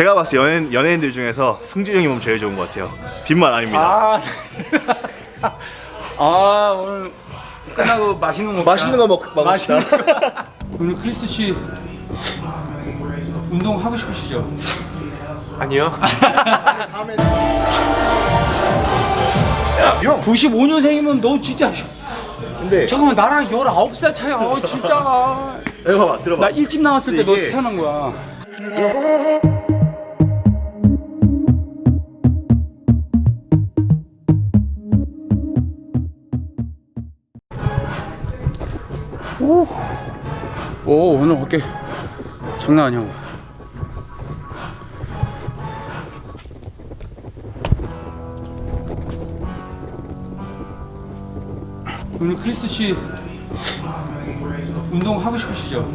제가 봤을 때 연예인, 연예인들 중에서 승진이 형이 몸 제일 좋은 것 같아요. 빈말 아닙니다. 아, 아 오늘 끝나고 맛있는 거 먹자. 맛있는 거 먹, 먹읍시다. 맛있는 거. 오늘 크리스 씨 운동 하고 싶으시죠? 아니요. 형 95년생이면 너 진짜 근데 잠깐만 나랑 19살 차이야 어, 진짜 이거 봐봐, 들어봐. 나 일찍 나왔을 때너 이게- 태어난 거야 오 오늘 어깨 장난 아니야 오늘 크리스 씨 운동 하고 싶으시죠?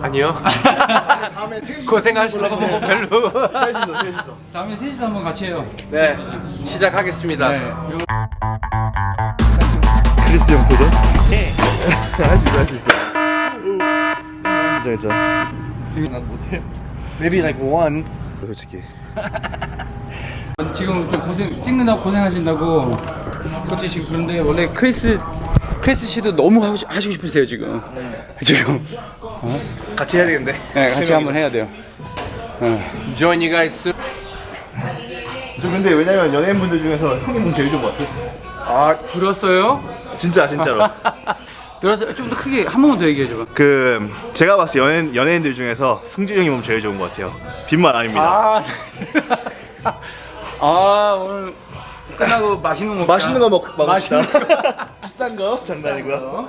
아니요. 고생하시는 거 보고 별로. 셋이서, 셋이서. 다음에 셋이서 한번 같이 해요. 네. 시작하겠습니다. 네. 요- 크리스 형 도전? 네. 할 수 있어, 할 수 있어. 진짜, 진짜. 난 못해요. Maybe like one. 솔직히. 지금 좀 고생 찍는다고 고생하신다고 솔직히 지금 그런데 원래 크리스 크리스 씨도 너무 하고, 싶- 하시고 싶으세요 지금. 지금. 같이 해야 되겠는데? 네, 같이 한번 해야 돼요. Join you guys soon. 저 근데 왜냐면 연예인분들 중에서 몸 제일 좋은 것 같아. 아 들었어요? 진짜, 진짜로. 들었어요? 좀더 크게 한 번만 더 얘기해 줘봐. 그 제가 봤을 때 연예인, 연예인들 중에서 승진이 형이 몸 제일 좋은 것 같아요. 빈말 아닙니다. 아, 아 오늘 끝나고 맛있는 거 먹자. 맛있는 거 먹, 먹읍시다. 맛있는 거. 비싼 거 장난이고요.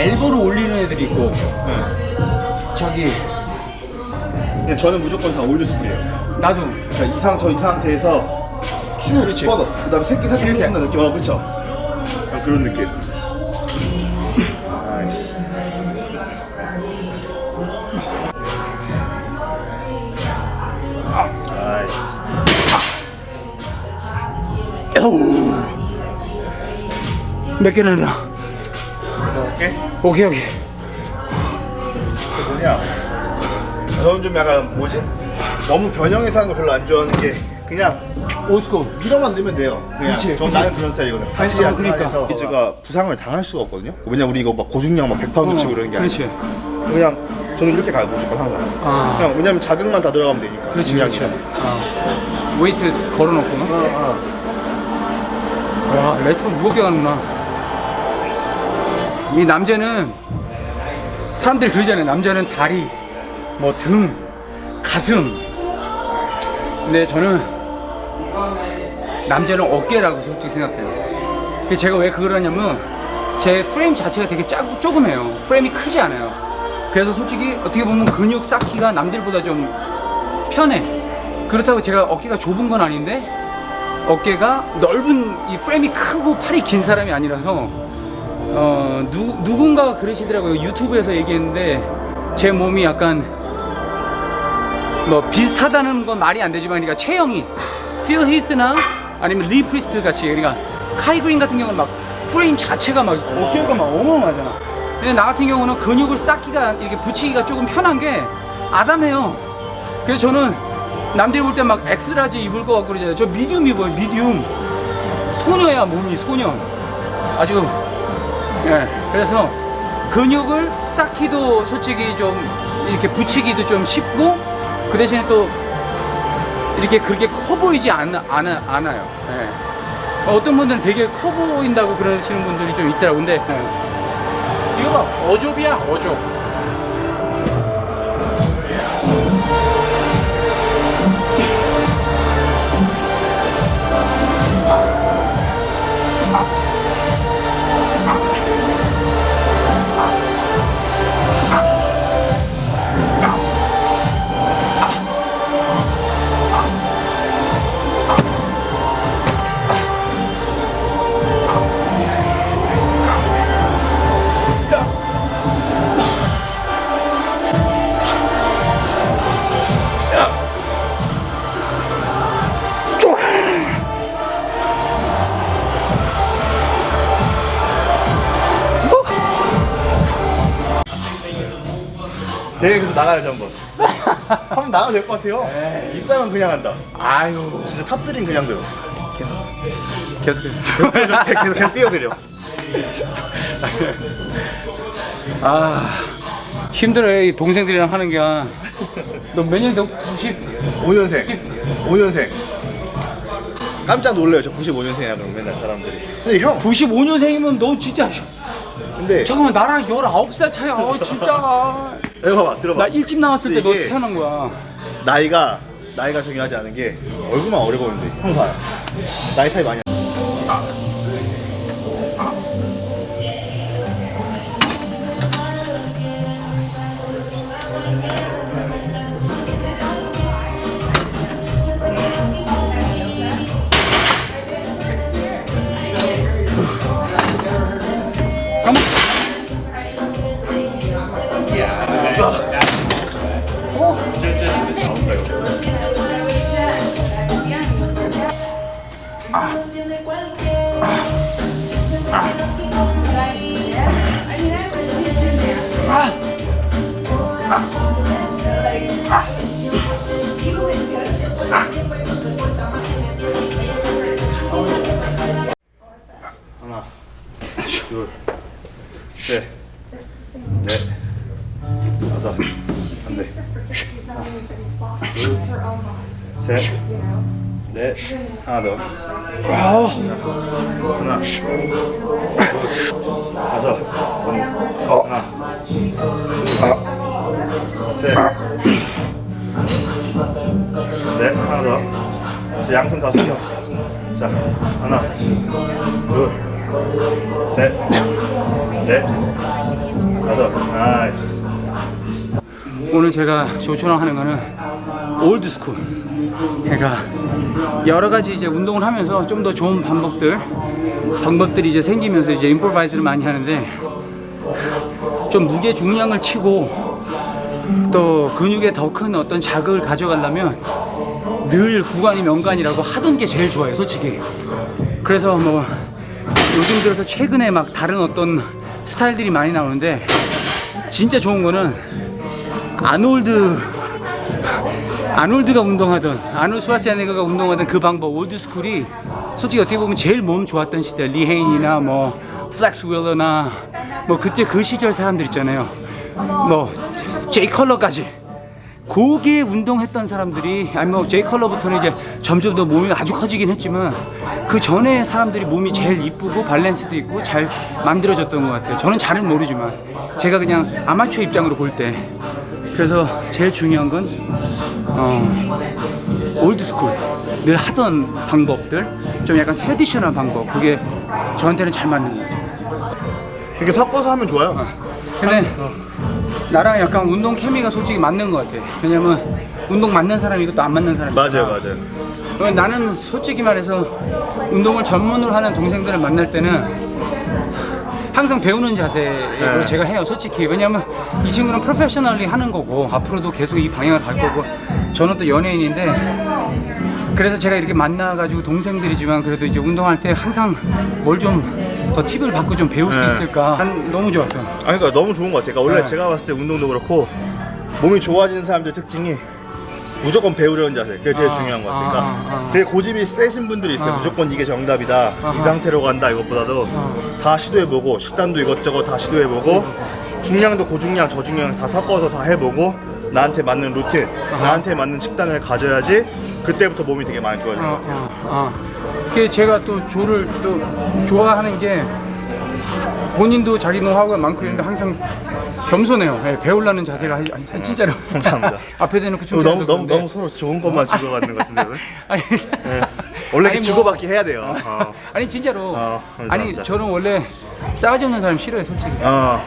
엘보를 올리는 애들이 있고 저기 그냥 저는 무조건 다 올드 스쿨이에요. 나도 그러니까 이상 저 이 상태에서 쭉 그렇지. 뻗어. 그다음에 새끼 살짝 이렇게. 뻗는 느낌. 어, 그렇죠. 아, 그런 느낌. 아이씨. 몇 개나 나 오케이. 오케이 오케이 뭐냐? 저는 좀 약간 뭐지? 너무 변형해서 하는 거 별로 안 좋아하는 게 그냥 오스코 밀어만 넣으면 돼요. 그냥 그치, 전 그치. 나는 그런 스타일이거든. 어, 안 그러니까. 해서 이즈가 부상을 당할 수가 없거든요. 왜냐 우리 이거 막 고중량 막 100파운드 치고 이러는 게 아니라 그렇지 그냥 저는 이렇게 가요 무조건 항상. 아. 그냥 왜냐면 자극만 다 들어가면 되니까. 그렇지 그렇지. 아. 웨이트 걸어놓고 어, 어. 와 레트로 무겁게 가는구나 이 남자는 사람들이 그러잖아요 남자는 다리 뭐 등 가슴 근데 저는 남자는 어깨라고 솔직히 생각해요 제가 왜 그걸 하냐면 제 프레임 자체가 되게 작, 조그매요. 프레임이 크지 않아요. 그래서 솔직히 어떻게 보면 근육 쌓기가 남들보다 좀 편해. 그렇다고 제가 어깨가 좁은 건 아닌데 어깨가 넓은 이 프레임이 크고 팔이 긴 사람이 아니라서 어 누, 누군가가 그러시더라고요 유튜브에서 얘기했는데. 제 몸이 약간 뭐 비슷하다는 건 말이 안 되지만 그러니까 체형이 필 히트나 아니면 리 프리스트 같이 그러니까 카이 그린 같은 경우는 막 프레임 자체가 막 어깨가 막 어마어마하잖아. 근데 나 같은 경우는 근육을 쌓기가 이렇게 붙이기가 조금 편한 게 아담해요. 그래서 저는 남들이 볼때 막 엑스라지 입을 것 같고 그러잖아요. 저 미디움 입어요? 미디움. 소녀야 몸이 소녀. 아주 예 그래서 근육을 쌓기도 솔직히 좀 이렇게 붙이기도 좀 쉽고 그 대신에 또 이렇게 그렇게 커 보이지 않, 않, 않아요 예. 어떤 분들은 되게 커 보인다고 그러시는 분들이 좀 있더라고요 근데 예. 이거 봐. 어좁이야, 어좁. 대회 그래서 나가야죠 한번. 한번 나가도 될 것 같아요. 입상은 그냥 한다. 아유 진짜 탑드림 그냥 돼요. 계속 계속 계속 계속 뛰어드려. 아 힘들어요 이 동생들이랑 하는 게너몇 년도 90 5년생. 5년생. 깜짝 놀래요. 저 95년생이야 그럼 맨날 사람들이. 근데 형, 95년생이면 너 진짜 근데 잠깐만 나랑 19살 차이야 어 진짜 여기 봐봐, 들어봐. 나 일찍 나왔을 때너 이게- 태어난 거야 나이가 나이가 중요하지 않은 게 얼굴만 어려 보이는데 형 봐요. 나이 차이 많이. 나. 셋, 넷, 하나 더. 하나, 둘, 다섯, 어. 하나, 둘, 셋, 넷, 하나 더. 이제 양손 다 숙여. 자, 하나, 둘, 셋, 넷, 다섯, 나이스. 오늘 제가 조처럼 하는 거는 올드 스쿨. 그러니까 여러 가지 이제 운동을 하면서 좀 더 좋은 방법들, 방법들이 이제 생기면서 이제 임프로바이즈를 많이 하는데 좀 무게 중량을 치고 또 근육에 더 큰 어떤 자극을 가져가려면 늘 구간이 명간이라고 하던 게 제일 좋아요, 솔직히. 그래서 뭐 요즘 들어서 최근에 막 다른 어떤 스타일들이 많이 나오는데 진짜 좋은 거는 아놀드 아놀드가 운동하던 아놀드 스와시아네거가 운동하던 그 방법 올드 스쿨이 솔직히 어떻게 보면 제일 몸 좋았던 시대. 리헤인이나 뭐 플렉스 윌러나 뭐 그때 그 시절 사람들 있잖아요. 뭐 제이 컬러까지. 고게 운동했던 사람들이 아니 뭐 제이 컬러부터는 이제 점점 더 몸이 아주 커지긴 했지만 그 전에 사람들이 몸이 제일 이쁘고 밸런스도 있고 잘 만들어졌던 것 같아요. 저는 잘은 모르지만 제가 그냥 아마추어 입장으로 볼 때. 그래서 제일 중요한 건 어, 올드 스쿨 늘 하던 방법들 좀 약간 트레디셔널 방법 그게 저한테는 잘 맞는 것 같아요. 이렇게 섞어서 하면 좋아요. 근데 나랑 약간 운동 케미가 솔직히 맞는 것 같아. 왜냐면 운동 맞는 사람이 이것도 안 맞는 사람이 맞아요. 맞아요. 어, 나는 솔직히 말해서 운동을 전문으로 하는 동생들을 만날 때는 항상 배우는 자세로 네. 제가 해요 솔직히 왜냐면 이 친구는 프로페셔널리 하는 거고 앞으로도 계속 이 방향을 갈 거고 저는 또 연예인인데 그래서 제가 이렇게 만나가지고 동생들이지만 그래도 이제 운동할 때 항상 뭘 좀 더 팁을 받고 좀 배울 수 네. 있을까 난 너무 좋았어 아 그러니까 너무 좋은 것 같아요. 그러니까 원래 네. 제가 봤을 때 운동도 그렇고 몸이 좋아지는 사람들 특징이 무조건 배우려는 자세. 그게 제일 아, 중요한 것 같아요. 아, 그러니까 아, 아. 되게 고집이 세신 분들이 있어요. 아. 무조건 이게 정답이다. 아하. 이 상태로 간다 이것보다도 다 시도해보고 식단도 이것저것 다 시도해보고 중량도 고중량 저중량 다 섞어서 다 해보고 나한테 맞는 루틴, 나한테 맞는 식단을 가져야지 그때부터 몸이 되게 많이 좋아져요. 어, 어, 어. 그게 제가 또 조를 또 좋아하는 게 본인도 자기 노하우가 많고 이런데 항상 겸손해요. 예, 배우려는 자세가 아니, 아니, 진짜로. 감사합니다. 앞에 대놓고 어, 너무 너무. 너무 서로 좋은 것만 주고받는 것 같은데. 아니, 네. 원래 아니, 이렇게 뭐- 주고받기 해야 돼요. 어. 아니 진짜로. 어, 아니 감사합니다. 저는 원래 싸가지 없는 사람 싫어요, 솔직히. 어.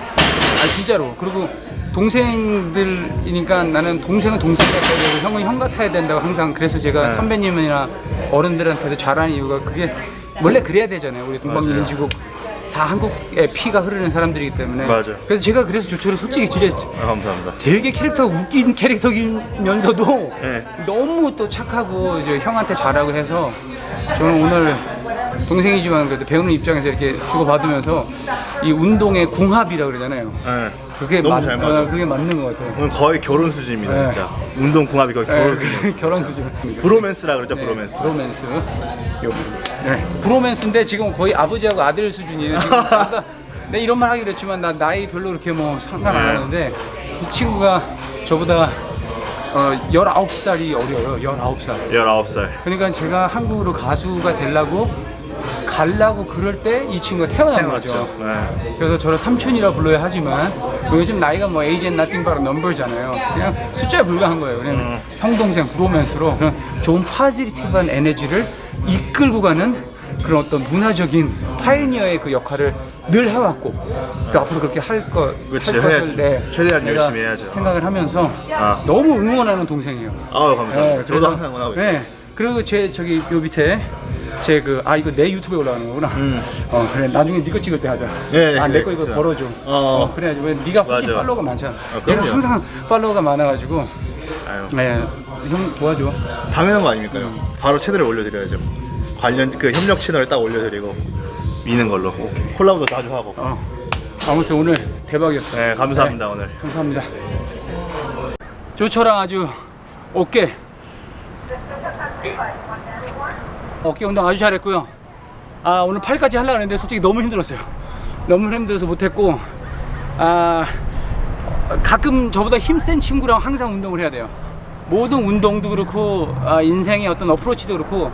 아니 진짜로. 그리고 동생들이니까 나는 동생은 동생 같아야 되고 형은 형 같아야 된다고 항상 그래서 제가 네. 선배님이나 어른들한테도 잘하는 이유가 그게 원래 그래야 되잖아요. 우리. 동방민주국 다 한국의 피가 흐르는 사람들이기 때문에. 맞아요. 그래서 제가 그래서 조초를 솔직히 진짜 아, 감사합니다. 되게 캐릭터가 웃긴 캐릭터이면서도 네. 너무 또 착하고 이제 형한테 잘하고 해서 저는 오늘 동생이지만 그래도 배우는 입장에서 이렇게 주고받으면서 이 운동의 궁합이라 그러잖아요. 네. 그게 너무 맞, 잘 맞아요. 어, 그게 맞는 것 같아요. 오늘 거의 결혼 수준입니다, 네. 진짜. 운동 궁합이 거의 결혼 수준. 네, 결혼 수준. 브로맨스라 그러죠, 네, 브로맨스. 브로맨스. 요. 네. 브로맨스인데 지금 거의 아버지하고 아들 수준이에요. 지금 아까 내 이런 말 하기로 했지만 나 나이 별로 그렇게 뭐 상관 안 네. 하는데 이 친구가 저보다 어 19살이 어려요. 19살. 19살. 그러니까 제가 한국으로 가수가 되려고 갈라고 그럴 때 이 친구가 태어난 거죠. 네. 그래서 저를 삼촌이라 불러야 하지만 요즘 나이가 뭐 에이지 앤 나띵 바로 넘버잖아요. 그냥 숫자에 불과한 거예요. 음. 형 동생 브로맨스로 그런 좋은 파지티브한 에너지를 이끌고 가는 그런 어떤 문화적인 파이니어의 그 역할을 늘 해왔고 또 앞으로 그렇게 할 거, 그치, 할 해야지. 네, 최대한 내가 열심히 해야죠. 생각을 하면서 아. 너무 응원하는 동생이에요. 아우, 감사합니다. 네, 저도 그래서- 항상 응원하고 있어요. 네. 그리고 제 저기 요 밑에 제 그 아 이거 내 유튜브에 올라가는 거구나. 어 그래 나중에 네 거 찍을 때 하자. 음. 네, 아 네, 내거 이거. 벌어줘. 어. 어, 그래야지 왜 네가 훨씬 맞아. 팔로워가 많잖아. 그럼요. 내가 항상 팔로워가 많아가지고 아유, 네, 형 도와줘. 당연한 거 아닙니까요? 바로 채널에 올려드려야죠. 관련 그 협력 채널에 딱 올려드리고 미는 걸로. 콜라보도 자주 하고. 어. 아무튼 오늘 대박이었어. 네, 감사합니다, 오늘. 감사합니다. 조처랑 아주 어깨 어깨 운동 아주 잘했고요. 아 오늘 팔까지 하려고 했는데 솔직히 너무 힘들었어요. 너무 힘들어서 못했고 아 가끔 저보다 힘센 친구랑 항상 운동을 해야 돼요. 모든 운동도 그렇고 아, 인생의 어떤 어프로치도 그렇고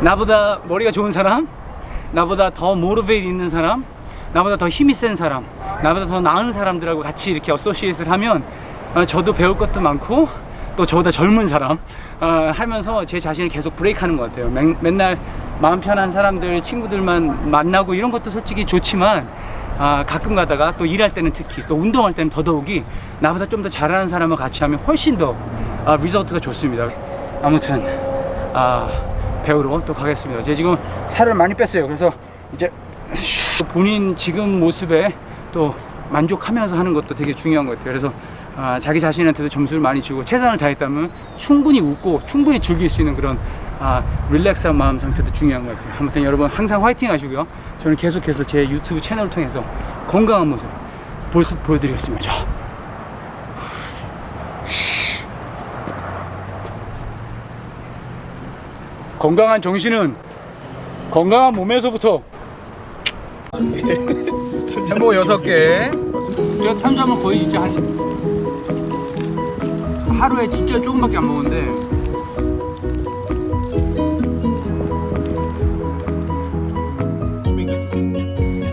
나보다 머리가 좋은 사람, 나보다 더 모티베이트 있는 사람, 나보다 더 힘이 센 사람, 나보다 더 나은 사람들하고 같이 이렇게 어소시에이트를 하면 어, 저도 배울 것도 많고 또 저보다 젊은 사람 어, 하면서 제 자신을 계속 브레이크하는 것 같아요. 맨, 맨날 마음 편한 사람들, 친구들만 만나고 이런 것도 솔직히 좋지만 아, 가끔 가다가 또 일할 때는 특히 또 운동할 때는 더더욱이 나보다 좀 더 잘하는 사람과 같이 하면 훨씬 더 아, 리저트가 좋습니다. 아무튼 아, 배우러 또 가겠습니다. 제가 지금 살을 많이 뺐어요. 그래서 이제 본인 지금 모습에 또 만족하면서 하는 것도 되게 중요한 것 같아요. 그래서 아, 자기 자신한테도 점수를 많이 주고 최선을 다했다면 충분히 웃고 충분히 즐길 수 있는 그런 아, 릴렉스한 마음 상태도 중요한 것 같아요. 아무튼 여러분 항상 화이팅 하시고요. 저는 계속해서 제 유튜브 채널을 통해서 건강한 모습 볼 수, 보여드리겠습니다. 자. 건강한 정신은 건강한 몸에서부터 햄버거 여섯 개. 제가 탄수화물 거의 이제 한 하루에 진짜 조금밖에 안 먹는데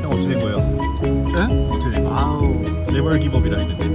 형 어떻게 된 거예요? 에? 어떻게 된 거예요? 아우 네버 기법이라 했는데.